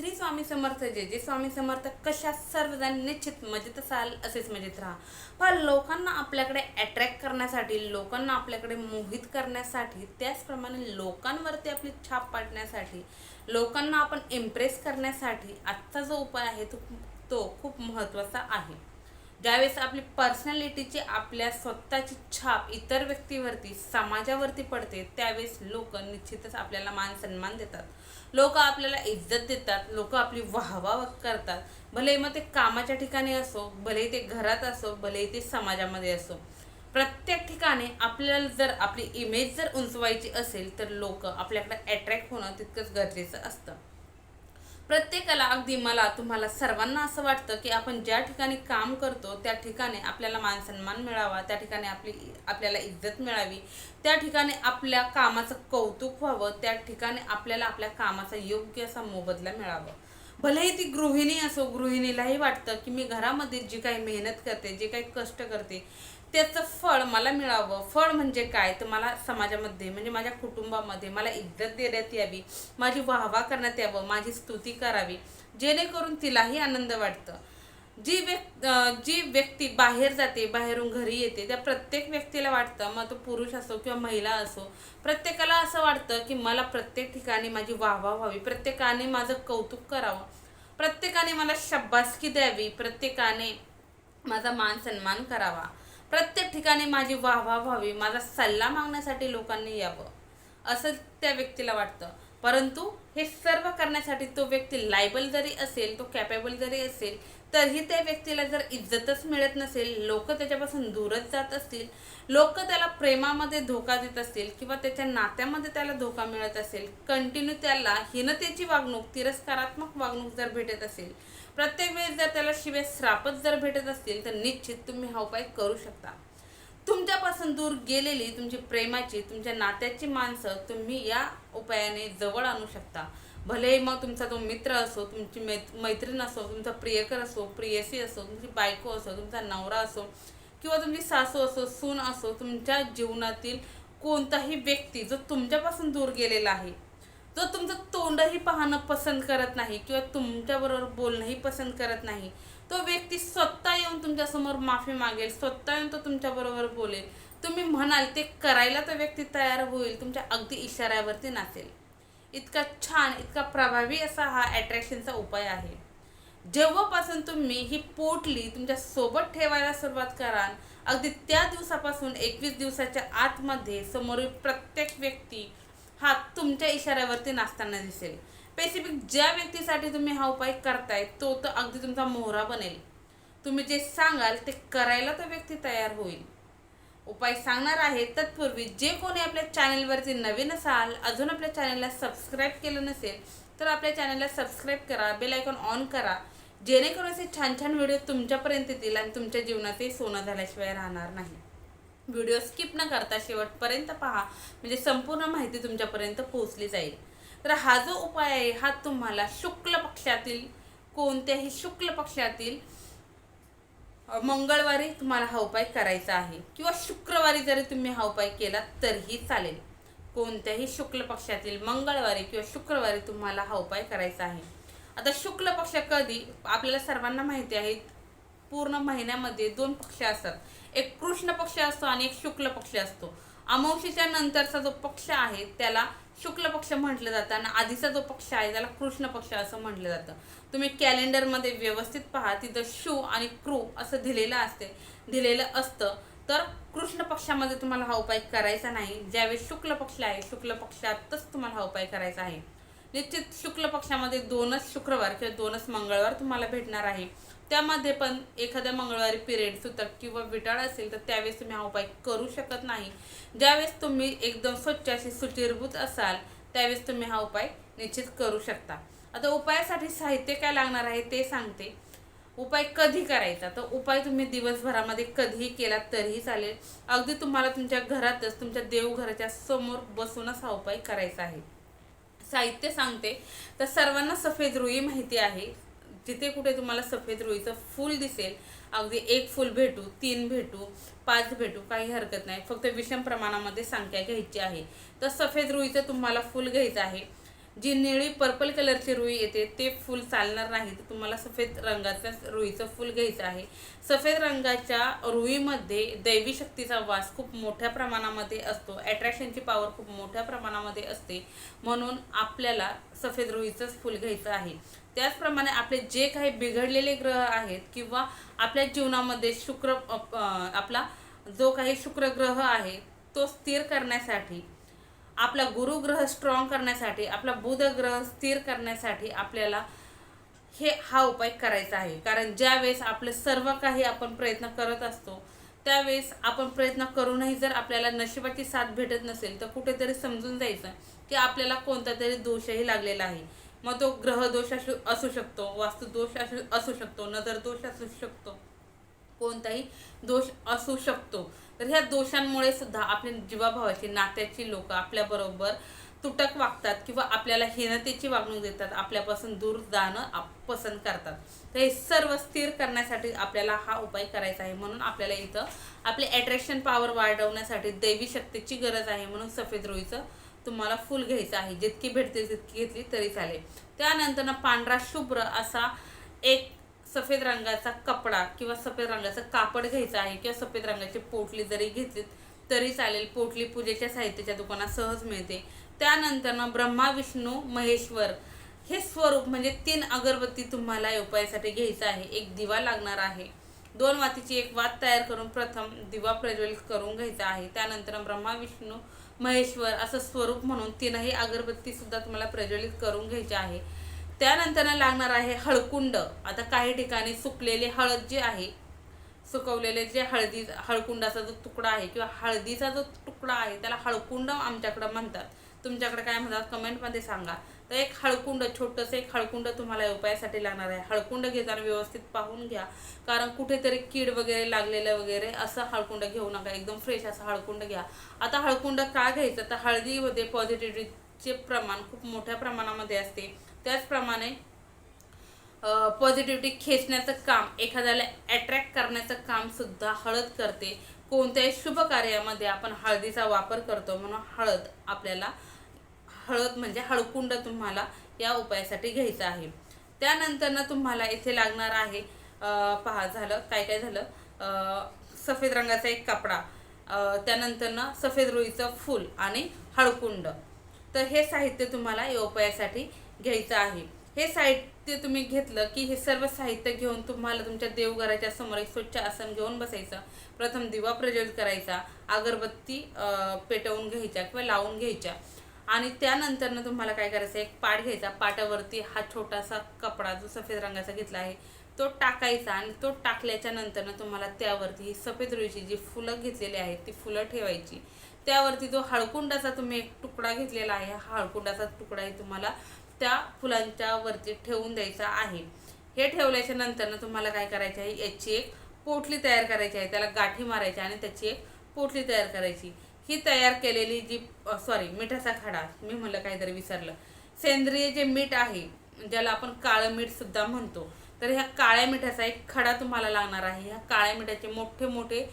श्री स्वामी समर्थ जे जे स्वामी समर्थ कशा सर्वजण निश्चित मजेत असाल असेच मजेत राहा. पण लोकांना आपल्याकडे अट्रॅक्ट करण्यासाठी लोकांना आपल्याकडे मोहित करण्यासाठी त्याचप्रमाणे लोकांवरती आपली छाप पाडण्यासाठी लोकांना आपण इम्प्रेस करण्यासाठी आजचा जो उपाय आहे तो तो खूप महत्त्वाचा आहे. ज्यावेळेस आपली पर्सनॅलिटीची आपल्या स्वतःची छाप इतर व्यक्तीवरती समाजावरती पडते त्यावेळेस लोक निश्चितच आपल्याला मान सन्मान देतात. लोक आपल्याला इज्जत देतात लोक आपली वाहवा करतात. भले मग ते कामाच्या ठिकाणी असो भले ते घरात असो भले ते समाजामध्ये असो. प्रत्येक ठिकाणी आपल्याला जर आपली इमेज जर उंचवायची असेल तर लोक आपल्याकडे अट्रॅक्ट होणं तितकंच गरजेचं असतं. प्रत्येकाला अगदी मला तुम्हाला सर्वांना असं वाटतं की आपण ज्या ठिकाणी काम करतो त्या ठिकाणी आपल्याला मान सन्मान मिळावा त्या ठिकाणी आपली आपल्याला इज्जत मिळावी त्या ठिकाणी आपल्या कामाचं कौतुक व्हावं त्या ठिकाणी आपल्याला आपल्या कामाचा योग्य असा मोबदला मिळावा. भलेही ती गृहिणी असो गृहिणीलाही वाटतं की मी घरामध्ये जी काही मेहनत करते जे काही कष्ट करते त्याचं फळ मला मिळावं. फळ म्हणजे काय? तर मला समाजामध्ये म्हणजे माझ्या कुटुंबामध्ये मला इज्जत देण्यात यावी माझी वाहवा करण्यात यावं माझी स्तुती करावी. जेणेकरून तिलाही आनंद वाटतं. जी व्यक् जी व्यक्ती बाहेर जाते बाहेरून घरी येते त्या प्रत्येक व्यक्तीला वाटतं मग तो पुरुष असो किंवा महिला असो प्रत्येकाला असं वाटतं की मला प्रत्येक ठिकाणी माझी वाहवा व्हावी प्रत्येकाने माझं कौतुक करावं. प्रत्येकाने मला शब्बासकी द्यावी प्रत्येकाने माझा मान सन्मान करावा. प्रत्येक ठिकाणी माझी वाह वाह व्हावी माझा सल्ला मागण्यासाठी लोकांनी यावं असं त्या व्यक्तीला वाटतं. परंतु हे सर्व करण्यासाठी तो व्यक्ती लायबल जरी असेल तो कॅपेबल जरी असेल तरीही त्या व्यक्तीला जर इज्जतच मिळत नसेल लोक त्याच्यापासून दूरच जात असतील लोक त्याला प्रेमामध्ये धोका देत असतील किंवा त्याच्या नात्यामध्ये त्याला धोका मिळत असेल कंटिन्यू त्याला हीनतेची वागणूक तिरस्कारात्मक वागणूक जर भेटत असेल प्रत्येक वेळेस जर त्याला शिवे श्रापच जर भेटत असतील तर निश्चित तुम्ही हा उपाय करू शकता. तुमच्यापासून दूर गेलेली तुमची प्रेमाची तुमच्या नात्याची माणसं तुम्ही या उपायाने जवळ आणू शकता. भले मग तुमचा तो मित्र असो तुमची मै मैत्रीण असो तुमचा प्रियकर असो प्रियसी असो तुमची बायको असो तुमचा नवरा असो किंवा तुमची सासू असो सून असो तुमच्या जीवनातील कोणताही व्यक्ती जो तुमच्यापासून दूर गेलेला आहे तो तुमचं तोंडही पाहणं पसंत करत नाही किंवा तुमच्याबरोबर बोलणंही पसंत करत नाही. तो व्यक्ती स्वतः येऊन तुमच्यासमोर माफी मागेल स्वतः येऊन तो तुमच्याबरोबर बोलेल. तुम्ही म्हणाल ते करायला तो व्यक्ती तयार होईल तुमच्या अगदी इशाऱ्यावरती नाचेल. इतका छान इतका प्रभावी असा हा ॲट्रॅक्शनचा उपाय आहे. जेव्हापासून तुम्ही ही पोटली तुमच्यासोबत ठेवायला सुरुवात कराल अगदी त्या दिवसापासून एकवीस दिवसाच्या आतमध्ये समोरील प्रत्येक व्यक्ती हा तुमच्या इशाऱ्यावरती नाचताना दिसेल. स्पेसिफिक ज्या व्यक्तीसाठी तुम्ही हा उपाय करताय तो तर अगदी तुमचा मोहरा बनेल. तुम्ही जे सांगाल ते करायला तो व्यक्ती तयार होईल. उपाय सांगणार आहे तत्पूर्वी जे कोणी आपल्या चॅनलवरती नवीन असाल अजून आपल्या चॅनलला सबस्क्राईब केलं नसेल तर आपल्या चॅनलला सबस्क्राईब करा बेल आयकॉन ऑन करा. जेणेकरून असे छान छान व्हिडिओ तुमच्यापर्यंत येतील आणि तुमच्या जीवनातही सोनं झाल्याशिवाय राहणार नाही. व्हिडिओ स्किप न करता शेवटपर्यंत पहा. म्हणजे संपूर्ण माहिती तुमच्यापर्यंत पोहोचली जाईल. तर हा जो उपाय आहे हा तुम्हाला शुक्ल पक्षातील कोणत्याही शुक्ल पक्षातील मंगळवारी तुम्हाला हा उपाय करायचा आहे. किंवा शुक्रवारी जरी तुम्ही हा उपाय केला तरीही चालेल. कोणत्याही शुक्ल पक्षातील मंगळवारी किंवा शुक्रवारी तुम्हाला हा उपाय करायचा आहे. आता शुक्ल पक्ष कधी? आपल्याला सर्वांना माहिती आहे पूर्ण महिन्यामध्ये दोन पक्ष असतात. एक कृष्ण पक्ष असतो आणि एक शुक्ल पक्ष असतो. अमावशीच्या नंतरचा जो पक्ष आहे त्याला शुक्ल पक्ष म्हटलं जातं आणि आधीचा जो पक्ष आहे त्याला कृष्ण पक्ष असं म्हटलं जातं. तुम्ही कॅलेंडरमध्ये व्यवस्थित पहा तिथं शू आणि क्रू असं दिलेलं असते दिलेलं असतं. तर कृष्ण पक्षामध्ये तुम्हाला हा उपाय करायचा नाही. ज्यावेळेस शुक्ल पक्ष आहे शुक्ल पक्षातच तुम्हाला हा उपाय करायचा आहे. निश्चित शुक्ल पक्षामध्ये दोनच शुक्रवार किंवा दोनच मंगळवार तुम्हाला भेटणार आहे. त्यामध्ये पण एखाद्या मंगळवारी पिरियड सुतक किंवा विटाळ असेल तर त्यावेळेस तुम्ही हा उपाय करू शकत नाही. ज्यावेळेस तुम्ही एकदम स्वच्छ अशी सुचिरभूत असाल त्यावेळेस तुम्ही हा उपाय निश्चित करू शकता. आता उपायासाठी साहित्य काय लागणार आहे ते सांगते. उपाय कधी करायचा? तर उपाय तुम्ही दिवसभरामध्ये कधीही केला तरीही चालेल. अगदी तुम्हाला तुमच्या घरातच तुमच्या देवघराच्या समोर बसूनच हा उपाय करायचा आहे. साहित्य सांगते. तर सर्वांना सफेद रुई माहिती आहे. जिथे कुठे तुम्हाला सफेद रुईचं फूल दिसेल अगदी एक फूल भेटू तीन भेटू पाच भेटू काही हरकत नाही. फक्त विषम प्रमाणामध्ये संख्या घ्यायची आहे. तर सफेद रुईचं तुम्हाला फूल घ्यायचं आहे. जी निळी पर्पल कलरची रुई येते ते फूल चालणार नाही. तर तुम्हाला सफेद रंगाचं रुईचं फूल घ्यायचं आहे. सफेद रंगाच्या रुईमध्ये दैवी शक्तीचा वास खूप मोठ्या प्रमाणामध्ये असतो. ॲट्रॅक्शनची पॉवर खूप मोठ्या प्रमाणामध्ये असते. म्हणून आपल्याला सफेद रुईचंच फूल घ्यायचं आहे. त्याचप्रमाणे आपले जे काही बिघडलेले ग्रह आहेत किंवा आपल्या जीवनामध्ये शुक्र आपला जो काही शुक्र ग्रह आहे तो स्थिर करण्यासाठी आपला गुरुग्रह स्ट्रॉंग करण्यासाठी आपला बुध ग्रह स्थिर करण्यासाठी आपल्याला हे हा उपाय करायचा आहे. कारण ज्यावेळेस आपले सर्व काही आपण प्रयत्न करत असतो त्यावेळेस आपण प्रयत्न करूनही जर आपल्याला नशिबाची साथ भेटत नसेल तर कुठेतरी समजून जायचं की आपल्याला कोणता तरी दोषही लागलेला आहे. मग तो ग्रहदोष असू असू शकतो वास्तुदोष असू असू शकतो नजर दोष असू शकतो. कोणताही दोष असू शकतो. तर ह्या दोषांमुळे सुद्धा आपल्या जीवाभावाची नात्याची लोक आपल्याबरोबर तुटक वागतात किंवा आपल्याला हीनतेची वागणूक देतात आपल्यापासून दूर जाणं आप- पसंत करतात. तर हे सर्व स्थिर करण्यासाठी आपल्याला हा उपाय करायचा आहे. म्हणून आपल्याला इथं आपले अट्रॅक्शन पॉवर वाढवण्यासाठी दैवी शक्तीची गरज आहे. म्हणून सफेद रोईचं तुम्हाला फुल घ्यायचं आहे. जितकी भेटतील तितकी घेतली तरी चालेल. त्यानंतर ना पांढरा शुभ्र असा एक सफेद रंगाचा कपडा किंवा सफेद रंगाचं कापड घ्यायचं आहे किंवा सफेद रंगाची पोटली जरी घेतली तरी चालेल. पोटली पूजेच्या साहित्याच्या दुकानात सहज मिळते. त्यानंतर ना ब्रह्मा विष्णू महेश्वर हे स्वरूप म्हणजे तीन अगरबत्ती तुम्हाला या उपायासाठी घ्यायचं आहे. एक दिवा लागणार आहे. दोन वातीची एक वात तयार करून प्रथम दिवा प्रज्वलित करून घ्यायचा आहे. त्यानंतर ब्रह्मा विष्णू महेश्वर असं स्वरूप म्हणून तीनही अगरबत्ती सुद्धा तुम्हाला प्रज्वलित करून घ्यायची आहे. त्यानंतर लागणार आहे हळकुंड. आता काही ठिकाणी सुकलेले हळद जे आहे सुकवलेले जे हळदी हळकुंडाचा जो तुकडा आहे किंवा हळदीचा जो तुकडा आहे त्याला हळकुंड आमच्याकडं म्हणतात. तुमच्याकडे काय म्हणतात कमेंटमध्ये सांगा. तर एक हळकुंड छोटंसं एक हळकुंड तुम्हाला या उपायासाठी लागणार आहे. हळकुंड घेताना व्यवस्थित पाहून घ्या. कारण कुठेतरी कीड वगैरे लागलेलं वगैरे असं हळकुंड घेऊ नका. एकदम फ्रेश असं हळकुंड घ्या. आता हळकुंड का घ्यायचं? तर हळदीमध्ये पॉझिटिव्हिटीचे प्रमाण खूप मोठ्या प्रमाणामध्ये असते. त्याचप्रमाणे पॉझिटिव्हिटी खेचण्याचं काम एखाद्याला अट्रॅक्ट करण्याचं काम सुद्धा हळद करते. कोणत्याही शुभ कार्यामध्ये आपण हळदीचा वापर करतो म्हणून हळद आपल्याला हळद म्हणजे हळकुंड तुम्हाला या उपायासाठी घ्यायचं आहे. त्यानंतर ना तुम्हाला इथे लागणार आहे पहा झालं काय काय झालं? सफेद रंगाचा एक कपडा त्यानंतर ना सफेद रुईचं फूल आणि हळकुंड. तर हे साहित्य तुम्हाला या उपायासाठी घ्यायचं आहे. हे साहित्य ते तुम्ही घेतलं की हे सर्व साहित्य घेऊन तुम्हाला तुमच्या देवघराच्या समोर एक स्वच्छ आसन घेऊन बसायचं. प्रथम दिवा प्रज्वलित करायचा अगरबत्ती पेटवून घ्यायच्या किंवा लावून घ्यायच्या. आणि त्यानंतरनं तुम्हाला काय करायचं एक पाट घ्यायचा. पाटावरती हा छोटासा कपडा जो सफेद रंगाचा घेतला आहे तो टाकायचा आणि तो टाकल्याच्या नंतरनं तुम्हाला त्यावरती ही सफेद रुईची जी फुलं घेतलेली आहेत ती फुलं ठेवायची. त्यावरती जो हळकुंडाचा तुम्ही एक तुकडा घेतलेला आहे हा हळकुंडाचा तुकडाही तुम्हाला त्या फुलांच्या वरती ठेवून द्यायचा आहे. हे ठेवल्याच्या नंतरनं तुम्हाला काय करायचं आहे? याची एक पोटली तयार करायची आहे. त्याला गाठी मारायची आणि त्याची एक पोटली तयार करायची. ही तयार केलेली जी सॉरी मिठाचा खडा मी म्हणलं काहीतरी विसरलं. सेंद्रिय जे मीठ आहे ज्याला आपण काळं मीठ सुद्धा म्हणतो तर ह्या काळ्या मिठाचा एक खडा तुम्हाला लागणार आहे. ह्या काळ्या मिठाचे मोठे मोठे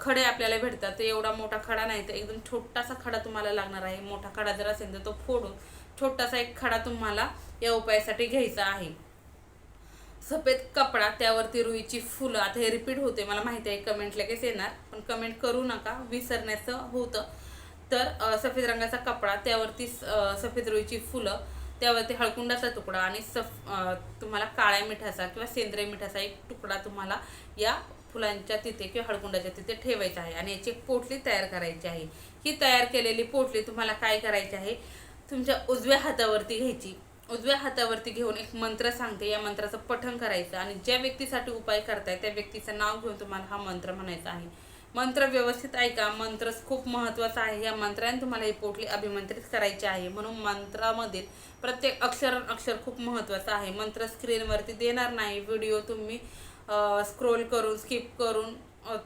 खडे आपल्याला भेटतात. तर एवढा मोठा खडा नाही तर एकदम छोटासा खडा तुम्हाला लागणार आहे. मोठा खडा जर असेल तर तो फोडून छोटासा एक खडा तुम्हाला या उपायासाठी घ्यायचा आहे. सफेद कपडा त्यावरती रुईची फुलं. आता हे रिपीट होते मला माहिती आहे कमेंट लगेच येणार. पण कमेंट करू नका विसरण्याचं होतं. तर सफेद रंगाचा कपडा त्यावरती सफेद रुईची फुलं त्यावरती हळकुंडाचा तुकडा आणि सफ तुम्हाला काळ्या मिठाचा किंवा सेंद्रिय मिठाचा एक तुकडा तुम्हाला या फुलांच्या तिथे किंवा हळकुंडाच्या तिथे ठेवायचा आहे. आणि याची एक पोटली तयार करायची आहे. ही तयार केलेली पोटली तुम्हाला काय करायची आहे? तुमच्या उजव्या हातावरती घ्यायची. उजव्या हातावरती घेऊन एक मंत्र सांगते. या मंत्राचं पठण करायचं आणि ज्या व्यक्तीसाठी उपाय करताय त्या व्यक्तीचं नाव घेऊन तुम्हाला हा मंत्र म्हणायचा आहे. मंत्र व्यवस्थित ऐका. मंत्र खूप महत्त्वाचा आहे. या मंत्राने तुम्हाला ही पोटली अभिमंत्रित करायची आहे. म्हणून मंत्रामधील प्रत्येक अक्षर अक्षर खूप महत्त्वाचं आहे. मंत्र स्क्रीनवरती देणार नाही. व्हिडिओ तुम्ही स्क्रोल करून स्किप करून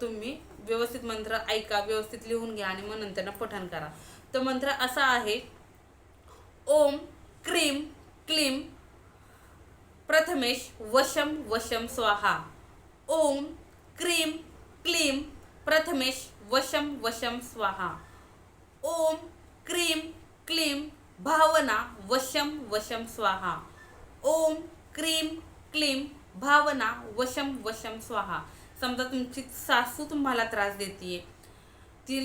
तुम्ही व्यवस्थित मंत्र ऐका. व्यवस्थित लिहून घ्या आणि मग नंतर पठण करा. तो मंत्र असा आहे ओम क्रीम क्लीम प्रथमेश वशम वशम स्वाहा. ओम क्रीम क्लीम प्रथमेश वशम वशम स्वाहा. ओम क्रीम क्लीम भावना वशम वशम स्वाहा. ओम क्रीम क्लीम भावना वशम वशम स्वाहा. समजा तुमची सासू तुम्हाला त्रास देते ती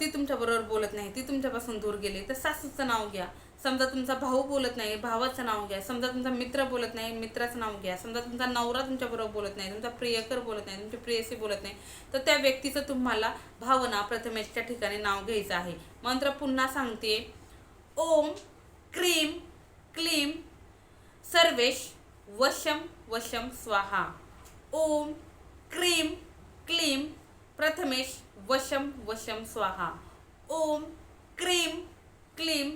ती तुमच्याबरोबर बोलत नाही ती तुमच्यापासून दूर गेली. तर सासूचं नाव घ्या. समजा तुमचा भाऊ बोलत नाही भावाचं नाव घ्या. समजा तुमचा मित्र बोलत नाही मित्राचं नाव घ्या. समजा तुमचा नवरा तुमच्याबरोबर बोलत नाही तुमचा प्रियकर बोलत नाही तुमची प्रियसी बोलत नाही तर त्या व्यक्तीचं तुम्हाला भावना प्रथमेशच्या ठिकाणी नाव घ्यायचं आहे. मंत्र पुन्हा सांगते. ओम क्रीम क्लीम सर्वेश वशम वशम स्वाहा. ओम क्रीम क्लीम प्रथमेश वशम वशम स्वाहा. ओम क्रीम क्लीम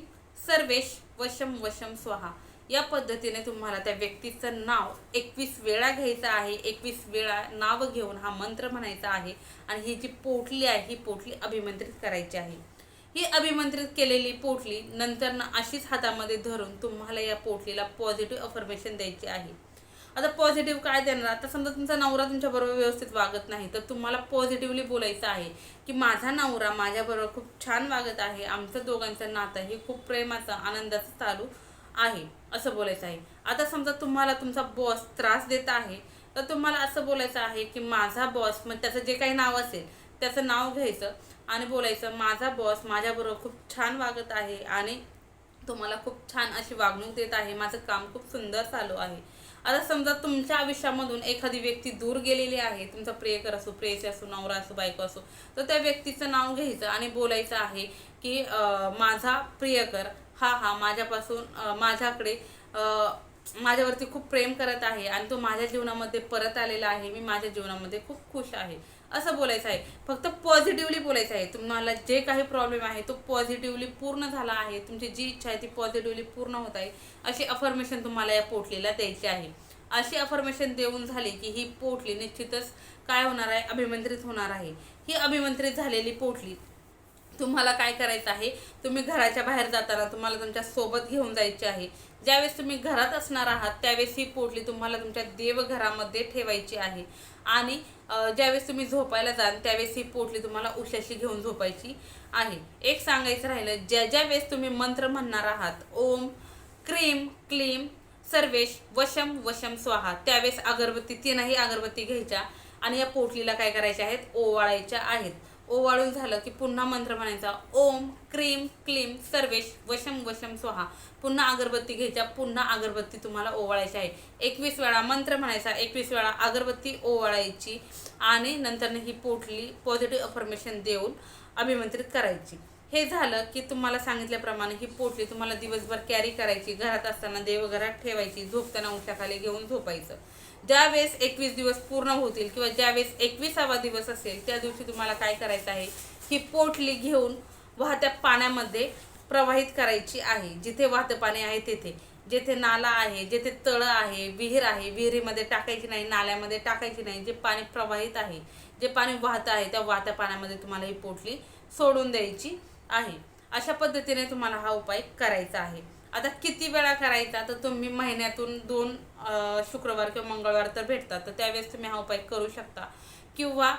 सर्वेश वशम वशम स्वाहा. या पद्धतीने तुम्हाला त्या व्यक्तीचं नाव एकवीस वेळा घ्यायचं आहे. एकवीस वेळा नाव घेऊन हा मंत्र म्हणायचा आहे आणि ही जी पोटली आहे ही पोटली अभिमंत्रित करायची आहे. ही अभिमंत्रित केलेली पोटली नंतर अशीच हातामध्ये धरून तुम्हाला या पोटलीला पॉझिटिव्ह अफर्मेशन द्यायची आहे. आता पॉझिटिव्ह काय देणार? आता समजा तुमचा नवरा तुमच्याबरोबर व्यवस्थित वागत नाही तर तुम्हाला पॉझिटिव्हली बोलायचं आहे की माझा नवरा माझ्याबरोबर खूप छान वागत आहे आमचं दोघांचं नातं हे खूप प्रेमाचं आनंदाचं चालू आहे असं बोलायचं आहे. आता समजा तुम्हाला तुमचा बॉस त्रास देत आहे तर तुम्हाला असं बोलायचं आहे की माझा बॉस मग त्याचं जे काही नाव असेल त्याचं नाव घ्यायचं आणि बोलायचं माझा बॉस माझ्याबरोबर खूप छान वागत आहे आणि तुम्हाला खूप छान अशी वागणूक देत आहे माझं काम खूप सुंदर चालू आहे. आता समजा तुमच्या आयुष्यामधून एखादी व्यक्ती दूर गेलेली आहे तुमचा प्रियकर असो प्रेयसी असो नवरा असो बायको असो तर त्या व्यक्तीचं नाव घ्यायचं आणि बोलायचं आहे की माझा प्रियकर हा हा माझ्यापासून माझ्याकडे माझ्यावरती खूप प्रेम करत आहे आणि तो माझ्या जीवनामध्ये परत आलेला आहे मी माझ्या जीवनामध्ये खूप खुश आहे. असं बोलायचं आहे. फक्त पॉझिटिव्हली बोलायचं आहे. तुम्हाला जे काही प्रॉब्लेम आहे तो पॉझिटिव्हली पूर्ण झाला आहे. तुमची जी इच्छा आहे ती पॉझिटिव्हली पूर्ण होत आहे. अशी अफर्मेशन तुम्हाला या पोटलीला द्यायची आहे. अशी अफर्मेशन देऊन झाली की ही पोटली निश्चितच काय होणार आहे? अभिमंत्रित होणार आहे. ही अभिमंत्रित झालेली पोटली तुम्हाला काय करायचं आहे? तुम्ही घराच्या बाहेर जाताना तुम्हाला तुमच्यासोबत घेऊन जायची आहे. ज्यावेळेस तुम्ही घरात असणार आहात त्यावेळेस ही पोटली तुम्हाला तुमच्या देवघरामध्ये ठेवायची आहे. आणि ज्यावेळेस तुम्ही झोपायला जाल त्यावेळेस ही पोटली तुम्हाला उशाशी घेऊन झोपायची आहे. एक सांगायचं राहिलं ज्या ज्या वेळेस तुम्ही मंत्र म्हणणार आहात ओम क्रीम क्लीम सर्वेश वशम वशम स्वाहा त्यावेळेस अगरबत्ती तीनही अगरबत्ती घ्यायच्या आणि या पोटलीला काय करायच्या आहेत? ओवाळायच्या आहेत. ओवाळून झालं की पुन्हा मंत्र म्हणायचा ओम क्रीम क्लीम सर्वेश वशम वशम स्वाहा. पुन्हा अगरबत्ती घ्यायच्या पुन्हा अगरबत्ती तुम्हाला ओवाळायची आहे. एकवीस वेळा मंत्र म्हणायचा एकवीस वेळा अगरबत्ती ओवाळायची आणि नंतर ही पोटली पॉझिटिव्ह अफर्मेशन देऊन अभिमंत्रित करायची. हे झालं की तुम्हाला सांगितल्याप्रमाणे ही पोटली तुम्हाला दिवसभर कॅरी करायची घरात असताना देवघरात ठेवायची झोपताना उठाखाली घेऊन झोपायचं. ज्यावेळेस एकवीस दिवस पूर्ण होतील किंवा ज्यावेळेस एकविसावा दिवस असेल त्या दिवशी तुम्हाला काय करायचं आहे? ही पोटली घेऊन वाहत्या पाण्यामध्ये प्रवाहित करायची आहे. जिथे वाहतं पाणी आहे तेथे. जेथे नाला आहे जेथे तळं आहे विहीर आहे विहिरीमध्ये टाकायची नाही नाल्यामध्ये टाकायची नाही जे पाणी प्रवाहित आहे जे पाणी वाहतं आहे त्या वाहत्या पाण्यामध्ये तुम्हाला ही पोटली सोडून द्यायची आहे. अशा पद्धतीने तुम्हाला हा उपाय करायचा आहे. आता किती वेळा करायचा? तर तुम्ही महिन्यातून दोन शुक्रवार किंवा मंगळवार तर भेटतात. तर त्यावेळेस तुम्ही हा उपाय करू शकता. किंवा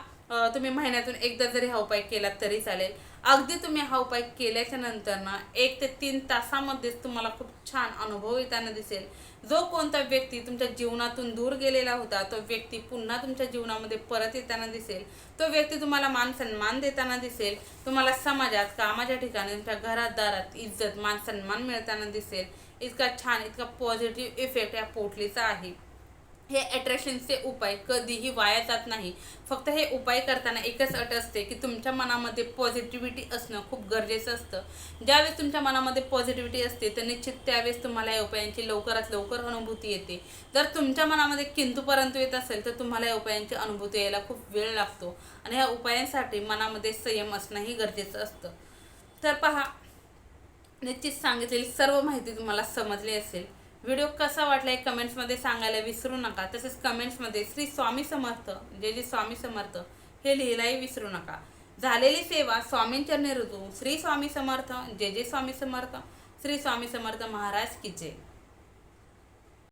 तुम्ही महिन्यातून एकदा जरी हा उपाय केला तरी चालेल. अगदी तुम्ही हा उपाय केल्याच्यानंतर ना एक ते तीन तासामध्येच तुम्हाला खूप छान अनुभव येताना दिसेल. जो कोणता व्यक्ती तुमच्या जीवनातून दूर गेलेला होता तो व्यक्ती पुन्हा तुमच्या जीवनामध्ये परत येताना दिसेल. तो व्यक्ती तुम्हाला मान सन्मान देताना दिसेल. तुम्हाला समाजात कामाच्या ठिकाणी तुमच्या घरात दारात इज्जत मान सन्मान मिळताना दिसेल. इतका छान इतका पॉझिटिव्ह इफेक्ट या पोटलीचा आहे. हे अट्रॅक्शनचे उपाय कधीही वाया जात नाही. फक्त हे उपाय करताना एकच अट असते की तुमच्या मनामध्ये पॉझिटिव्हिटी असणं खूप गरजेचं असतं. ज्यावेळेस तुमच्या मनामध्ये पॉझिटिव्हिटी असते तर निश्चित त्यावेळेस तुम्हाला या उपायांची लवकरात लवकर अनुभूती येते. जर तुमच्या मनामध्ये किंतूपर्यंत येत असेल तर तुम्हाला या उपायांची अनुभूती यायला खूप वेळ लागतो. आणि ह्या उपायांसाठी मनामध्ये संयम असणंही गरजेचं असतं. तर पहा निश्चित सांगितलेली सर्व माहिती तुम्हाला समजली असेल. व्हिडिओ कसा वाटला हे कमेंट्समध्ये सांगायला विसरू नका. तसेच कमेंट्समध्ये श्री स्वामी समर्थ जे जे स्वामी समर्थ हे लिहिलाही विसरू नका. झालेली सेवा स्वामींचरणी ऋतू श्री स्वामी समर्थ जे जे स्वामी समर्थ श्री स्वामी समर्थ महाराज की जय.